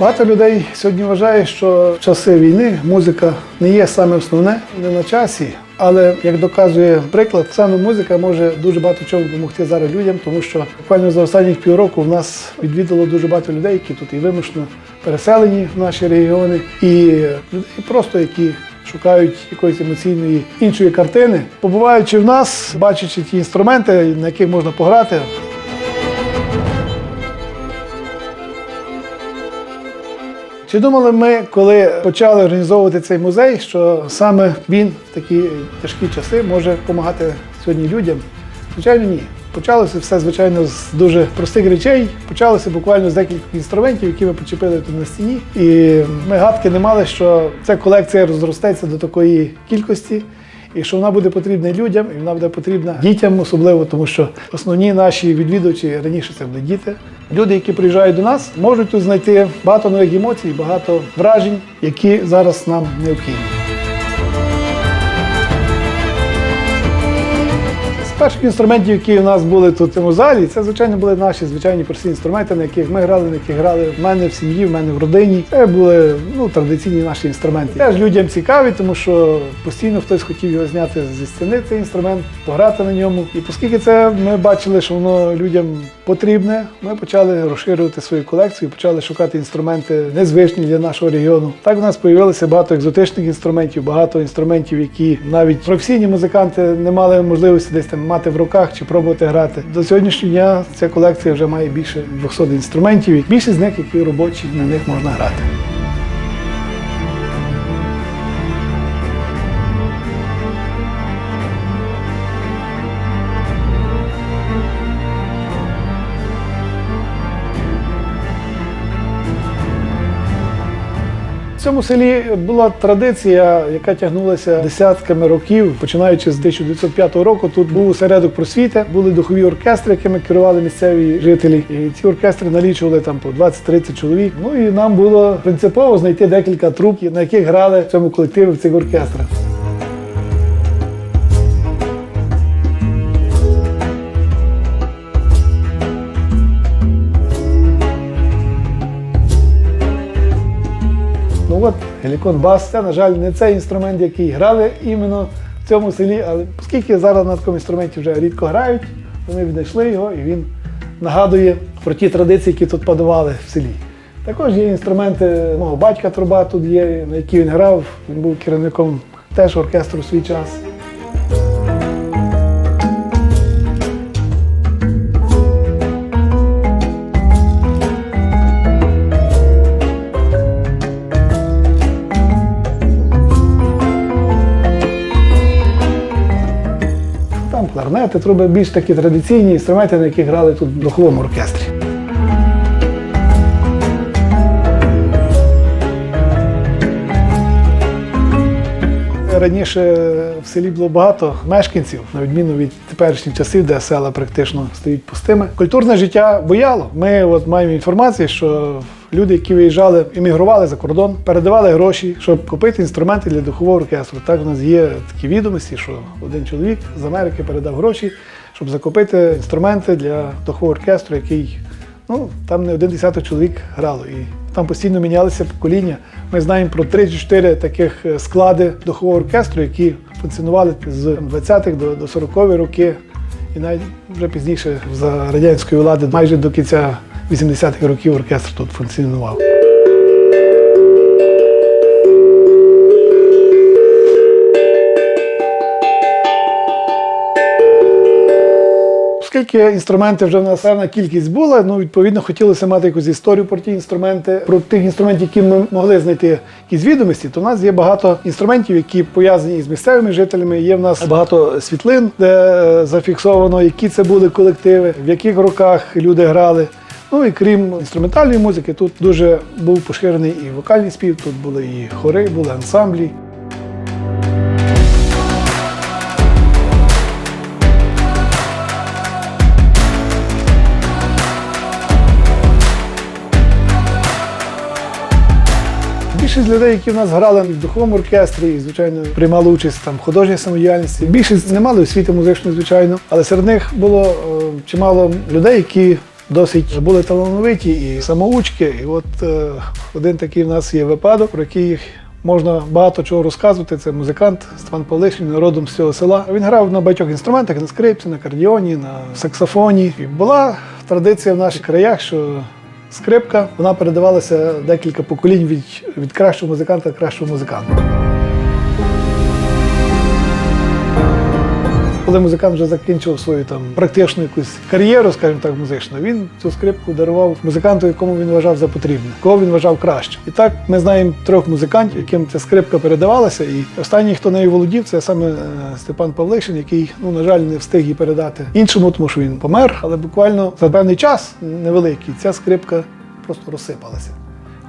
Багато людей сьогодні вважає, що в часи війни музика не є саме основне, не на часі. Але як доказує приклад, саме музика може дуже багато чого допомогти зараз людям, тому що буквально за останніх півроку в нас відвідало дуже багато людей, які тут і вимушено переселені в наші регіони, і людей просто які шукають якоїсь емоційної іншої картини. Побуваючи в нас, бачачи ті інструменти, на яких можна пограти, Чи думали ми, коли почали організовувати цей музей, що саме він в такі тяжкі часи може допомагати сьогодні людям? Звичайно, ні. Почалося все, звичайно, з дуже простих речей. Почалося буквально з декількох інструментів, які ми почепили тут на стіні. І ми гадки не мали, що ця колекція розростеться до такої кількості. І що вона буде потрібна людям, і вона буде потрібна дітям, особливо, тому що основні наші відвідувачі раніше це були діти. Люди, які приїжджають до нас, можуть тут знайти багато нових емоцій, багато вражень, які зараз нам необхідні. Перших інструментів, які у нас були тут цьому залі, це, звичайно, були наші звичайні прості інструменти, на яких ми грали, на яких грали в мене в сім'ї, в мене в родині. Це були ну, традиційні наші інструменти. Теж людям цікаві, тому що постійно хтось хотів його зняти зі стіни, цей інструмент, пограти на ньому. І оскільки це ми бачили, що воно людям потрібне, ми почали розширювати свою колекцію, почали шукати інструменти незвичні для нашого регіону. Так у нас з'явилося багато екзотичних інструментів, багато інструментів, які навіть професійні музиканти не мали можливості десь там мати в руках чи пробувати грати. До сьогоднішнього дня ця колекція вже має більше 200 інструментів, більшість з них, які робочі, на них можна грати. Цьому селі була традиція, яка тягнулася десятками років, починаючи з 1905 року. Тут був осередок просвіти, були духові оркестри, якими керували місцеві жителі. І ці оркестри налічували там по 20-30 чоловік. Ну і нам було принципово знайти декілька труп, на яких грали в цьому колективі в цих оркестрах. Гелікон бас, це, на жаль, не цей інструмент, який грали іменно в цьому селі, але оскільки зараз на такому інструменті вже рідко грають, вони віднайшли його і він нагадує про ті традиції, які тут панували в селі. Також є інструменти мого батька труба тут є, на які він грав. Він був керівником теж оркестру в свій час. Кларнети, труби, більш такі традиційні інструменти, на яких грали тут в духовому оркестрі. Раніше в селі було багато мешканців, на відміну від теперішніх часів, де села практично стоять пустими. Культурне життя бояло. Ми от маємо інформацію, що люди, які виїжджали, емігрували за кордон, передавали гроші, щоб купити інструменти для духового оркестру. Так у нас є такі відомості, що один чоловік з Америки передав гроші, щоб закупити інструменти для духового оркестру, який ну там не один десяток чоловік грало. І там постійно мінялися покоління. Ми знаємо про 3-4 таких е, склади духового оркестру, які функціонували з 20-х до, до 40-х роки, і навіть вже пізніше за радянської влади, майже до кінця 80-х років оркестр тут функціонував. Оскільки інструменти вже в нас певна кількість була, ну відповідно хотілося мати якусь історію про ті інструменти, про тих інструментів, які ми могли знайти якісь відомості, то в нас є багато інструментів, які пов'язані з місцевими жителями. Є в нас багато світлин, де зафіксовано, які це були колективи, в яких роках люди грали. Ну і крім інструментальної музики, тут дуже був поширений і вокальний спів, тут були і хори, були ансамблі. Більшість людей, які в нас грали в духовому оркестрі, і, звичайно, приймали участь там в художній самодіяльності. Більшість не мали освіти музичної, звичайно, але серед них було е, чимало людей, які досить були талановиті і самоучки. І от е, один такий в нас є випадок, про який можна багато чого розказувати. Це музикант Степан Павлишин, він родом з цього села. Він грав на багатьох інструментах, на скрипці, на кардіоні, на саксофоні. І була традиція в наших краях, що скрипка вона передавалася декілька поколінь від, від кращого музиканта до кращого музиканта. Коли музикант вже закінчив свою там практичну якусь кар'єру, скажімо так, музичну, він цю скрипку дарував музиканту, якому він вважав за потрібне, кого він вважав краще. І так ми знаємо трьох музикантів, яким ця скрипка передавалася. І останній, хто нею володів, це саме е, Степан Павлишин, який, ну на жаль, не встиг її передати іншому, тому що він помер. Але буквально за певний час невеликий ця скрипка просто розсипалася.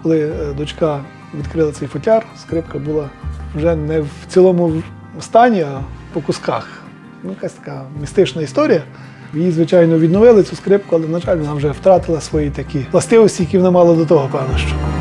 Коли е, дочка відкрила цей футляр, скрипка була вже не в цілому стані, а по кусках. Ну, якась така містична історія. Її, звичайно, відновили цю скрипку, але, на жаль, вона вже втратила свої такі властивості, які вона мала до того, певно, що.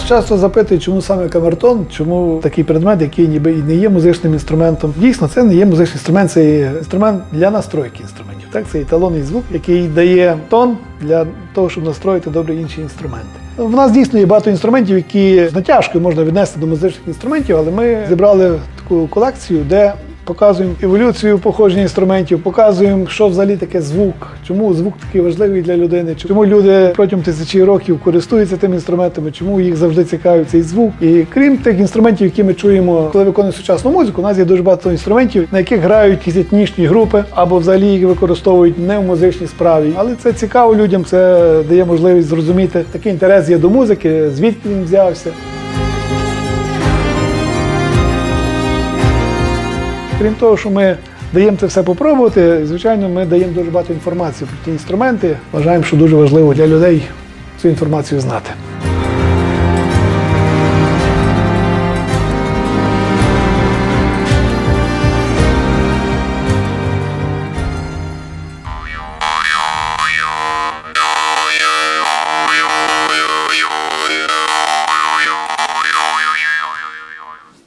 Нас часто запитують, чому саме камертон, чому такий предмет, який ніби і не є музичним інструментом. Дійсно, це не є музичний інструмент, це є інструмент для настройки інструментів. Так, це еталонний звук, який дає тон для того, щоб настроїти добре інші інструменти. В нас дійсно є багато інструментів, які з натяжкою можна віднести до музичних інструментів, але ми зібрали таку колекцію, де показуємо еволюцію походження інструментів, показуємо, що взагалі таке звук, чому звук такий важливий для людини, чому люди протягом тисячі років користуються тими інструментами, чому їх завжди цікавить цей звук. І крім тих інструментів, які ми чуємо, коли виконуємо сучасну музику, у нас є дуже багато інструментів, на яких грають якісь етнічні групи або взагалі їх використовують не в музичній справі. Але це цікаво людям, це дає можливість зрозуміти такий інтерес є до музики, звідки він взявся. Крім того, що ми даємо це все попробувати, звичайно, ми даємо дуже багато інформації про ті інструменти. Вважаємо, що дуже важливо для людей цю інформацію знати.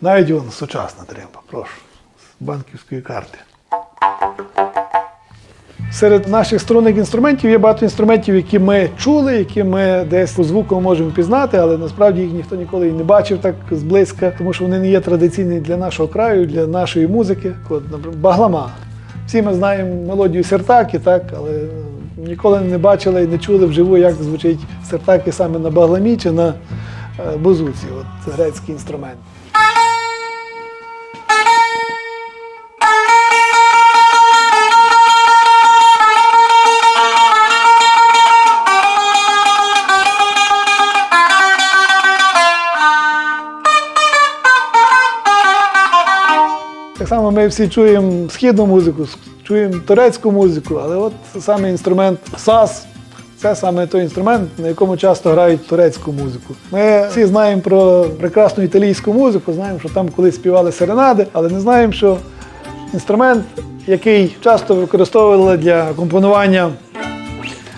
Вон сучасна тримба, прошу, банківської карти. Серед наших струнних інструментів є багато інструментів, які ми чули, які ми десь по звуку можемо пізнати, але насправді їх ніхто ніколи і не бачив так зблизька, тому що вони не є традиційні для нашого краю, для нашої музики. От, наприклад, баглама. Всі ми знаємо мелодію сертаки, так, але ніколи не бачили і не чули вживу, як звучить сертаки саме на багламі чи на е, бузуці. От грецький інструмент. Само ми всі чуємо східну музику, чуємо турецьку музику, але от саме інструмент сас. Це саме той інструмент, на якому часто грають турецьку музику. Ми всі знаємо про прекрасну італійську музику, знаємо, що там колись співали серенади, але не знаємо, що інструмент, який часто використовували для компонування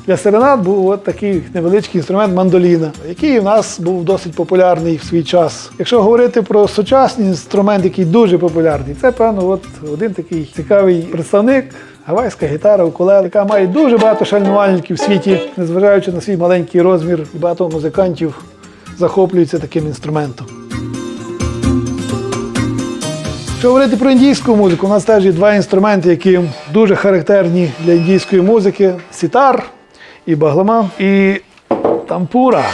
для серенад, був от такий невеличкий інструмент мандоліна, який у нас був досить популярний в свій час. Якщо говорити про сучасний інструмент, який дуже популярний, це певно, от один такий цікавий представник. Гавайська гітара, укулеле, яка має дуже багато шанувальників в світі, незважаючи на свій маленький розмір, багато музикантів захоплюються таким інструментом. Якщо говорити про індійську музику, у нас теж є два інструменти, які дуже характерні для індійської музики: сітар і баглама, і тампура.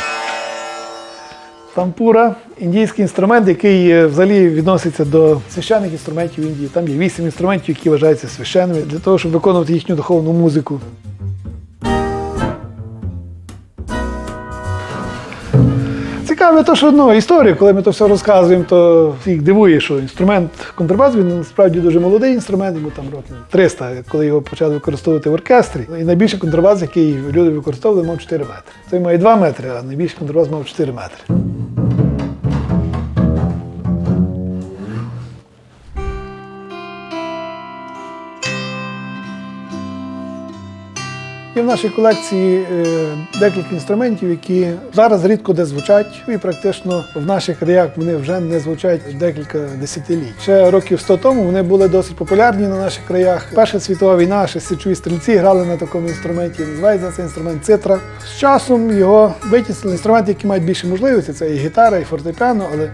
Тампура індійський інструмент, який е, взагалі відноситься до священних інструментів Індії. Там є вісім інструментів, які вважаються священними для того, щоб виконувати їхню духовну музику. Цікаве, то, що ну, історія, коли ми то все розказуємо, то всіх дивує, що інструмент контрабас, він насправді дуже молодий інструмент, йому там років 300, коли його почали використовувати в оркестрі. І найбільший контрабас, який люди використовували, мав 4 метри. Той має 2 метри, а найбільший контрабас мав 4 метри. Є в нашій колекції е, декілька інструментів, які зараз рідко де звучать, і практично в наших краях вони вже не звучать декілька десятиліть. Ще років 100 тому вони були досить популярні на наших краях. Перша світова війна, ще січові стрільці грали на такому інструменті. Називається цей інструмент цитра. З часом його витіснили інструменти, які мають більше можливості. Це і гітара, і фортепіано, але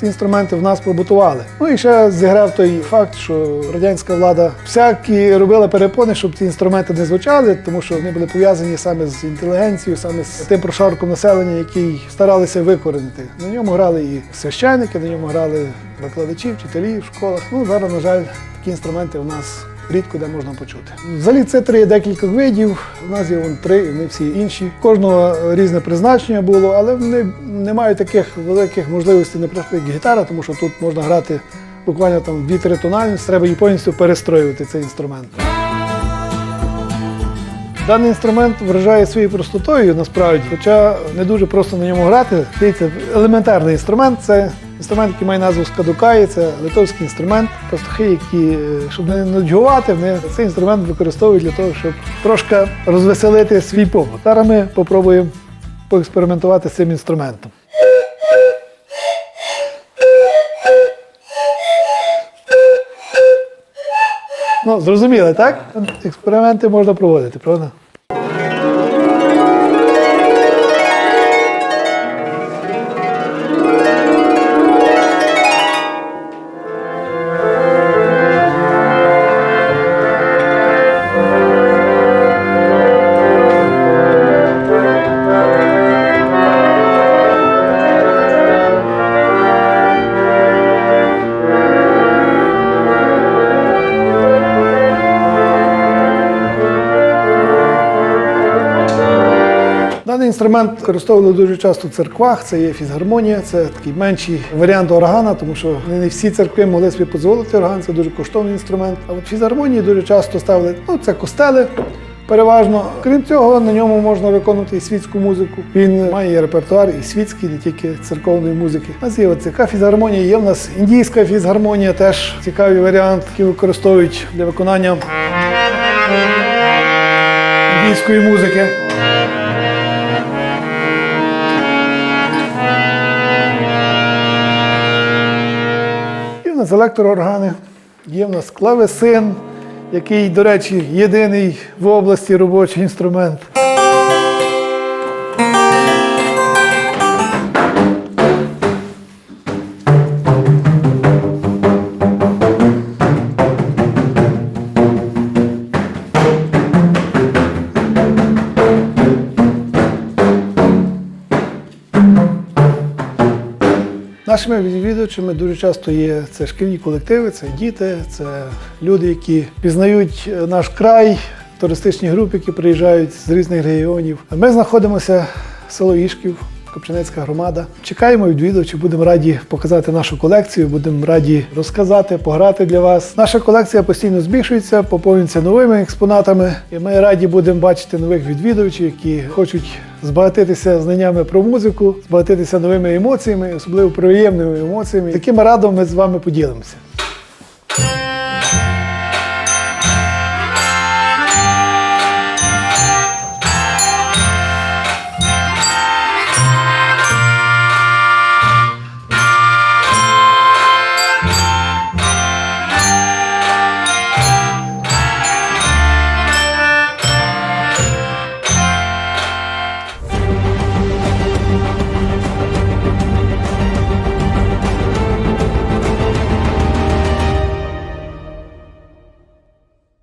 ці інструменти в нас побутували. Ну і ще зіграв той факт, що радянська влада всякі робила перепони, щоб ці інструменти не звучали, тому що вони були пов'язані саме з інтелігенцією, саме з тим прошарком населення, який старалися викоренити. На ньому грали і священники, на ньому грали викладачі, вчителі в школах. Ну зараз, на жаль, такі інструменти у нас. Рідко де можна почути. Взагалі це три декілька видів. У нас є вон три, вони всі інші. Кожного різне призначення було, але вони не мають таких великих можливостей, наприклад, як гітара, тому що тут можна грати буквально там дві-три тональності, треба її повністю перестроювати цей інструмент. Даний інструмент вражає своєю простотою насправді, хоча не дуже просто на ньому грати. Дивіться, елементарний інструмент це інструмент, який має назву скадукаї, це литовський інструмент. Пастухи, які, е, щоб не нудьгувати, вони цей інструмент використовують для того, щоб трошки розвеселити свій побут. Зараз ми спробуємо поекспериментувати з цим інструментом. Ну, зрозуміли, так? Експерименти можна проводити, правда? Інструмент використовували дуже часто в церквах. Це є фізгармонія, це такий менший варіант органа, тому що не всі церкви могли собі дозволити орган, це дуже коштовний інструмент. А от фізгармонії дуже часто ставили ну, це костели. Переважно, крім цього, на ньому можна виконувати і світську музику. Він має репертуар і світський, не тільки церковної музики. У нас є фізгармонія, є в нас індійська фізгармонія, теж цікавий варіант, який використовують для виконання індійської музики. Нас електрооргани, є в нас клавесин, який, до речі, єдиний в області робочий інструмент. Нашими відвідувачами дуже часто є це шкільні колективи, це діти, це люди, які пізнають е, наш край, туристичні групи, які приїжджають з різних регіонів. Ми знаходимося в село Ішків. Копчинецька громада. Чекаємо відвідувачів, будемо раді показати нашу колекцію, будемо раді розказати, пограти для вас. Наша колекція постійно збільшується, поповнюється новими експонатами. І ми раді будемо бачити нових відвідувачів, які хочуть збагатитися знаннями про музику, збагатитися новими емоціями, особливо приємними емоціями. Такими радами ми з вами поділимося.